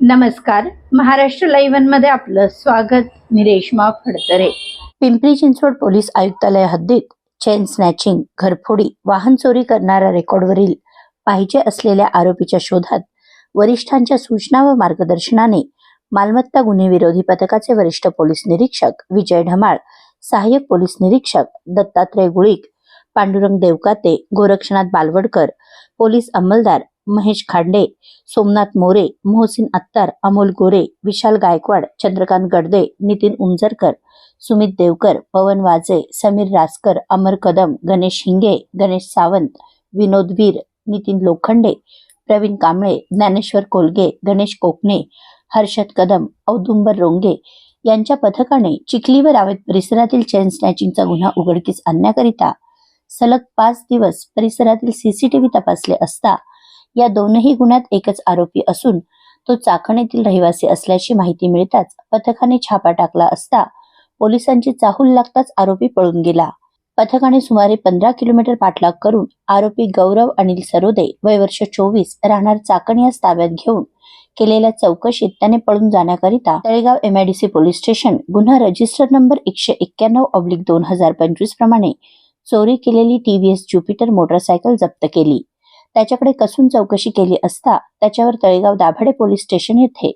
नमस्कार. महाराष्ट्र लाईव्हनमध्ये आपलं स्वागत. मी रेश्मा फडतरे. पिंपरी चिंचवड पोलीस आयुक्तालय हद्दीत चेन स्नॅचिंग घरफोडी वाहन चोरी करणाऱ्या रेकॉर्डवरील पाहिजे असलेल्या आरोपीच्या शोधात वरिष्ठांच्या सूचना व मार्गदर्शनाने मालमत्ता गुन्हे विरोधी पथकाचे वरिष्ठ पोलीस निरीक्षक विजय ढमाळ सहाय्यक पोलीस निरीक्षक दत्तात्रय गुळीक पांडुरंग देवकाते गोरक्षनाथ बालवडकर पोलीस अंमलदार महेश खांडे सोमनाथ मोरे मोहसिन अत्तार अमोल गोरे विशाल गायकवाड चंद्रकांत गडदे नितीन उंजरकर सुमित देवकर पवन वाजे समीर रासकर अमर कदम गणेश हिंगे गणेश सावंत विनोद वीर नितीन लोखंडे प्रवीण कांबळे ज्ञानेश्वर कोलगे गणेश कोकणे हर्षद कदम औदुंबर रोंगे यांच्या पथकाने चिखली व रावेत परिसरातील चेन स्नॅचिंगचा गुन्हा उघडकीस आणण्याकरिता सलग पाच दिवस परिसरातील सीसीटीव्ही तपासले असता या दोनही गुन्ह्यात एकच आरोपी असून तो चाकणीतील येथील रहिवासी असल्याची माहिती मिळताच पथकाने छापा टाकला असता पोलिसांची चाहूल लागताच आरोपी पळून गेला. पथकाने सुमारे पंधरा किलोमीटर पाठलाग करून आरोपी गौरव अनिल सरोदे वय वर्ष चोवीस राहणार चाकण यास ताब्यात घेऊन केलेल्या चौकशीत त्याने पळून जाण्याकरिता तळेगाव एमआयडीसी पोलीस स्टेशन गुन्हा रजिस्टर नंबर एकशे एक्क्याण्णव ऑब्लिक दोन हजार पंचवीस प्रमाणे चोरी केलेली टीव्हीएस ज्युपिटर मोटरसायकल जप्त केली. त्याच्याकडे कसून चौकशी केली असता त्याच्यावर तळेगाव दाभाडे पोलीस स्टेशन येथे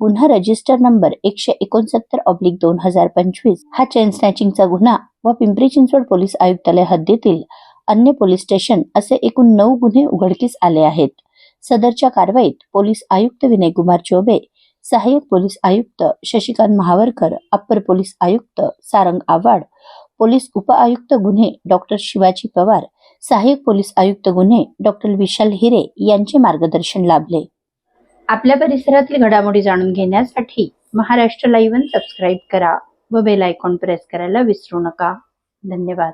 गुन्हा रजिस्टर नंबर एकशे एकोणसत्तर ऑब्लिक दोन हजार पंचवीस हा चेन स्नॅचिंगचा गुन्हा व पिंपरी चिंचवड पोलीस आयुक्तालय हद्दीतील अन्य पोलीस स्टेशन असे एकूण नऊ गुन्हे उघडकीस आले आहेत. सदरच्या कारवाईत पोलीस आयुक्त विनय कुमार चोबे सहाय्यक पोलीस आयुक्त शशिकांत महावरकर अप्पर पोलीस आयुक्त सारंग आव्हाड पोलीस उपआयुक्त गुन्हे डॉक्टर शिवाजी पवार सहाय्यक पोलीस आयुक्त गुन्हे डॉक्टर विशाल हिरे यांचे मार्गदर्शन लाभले. आपल्या परिसरातील घडामोडी जाणून घेण्यासाठी महाराष्ट्र लाईव्ह सबस्क्राईब करा व बेल आयकॉन प्रेस करायला विसरू नका. धन्यवाद.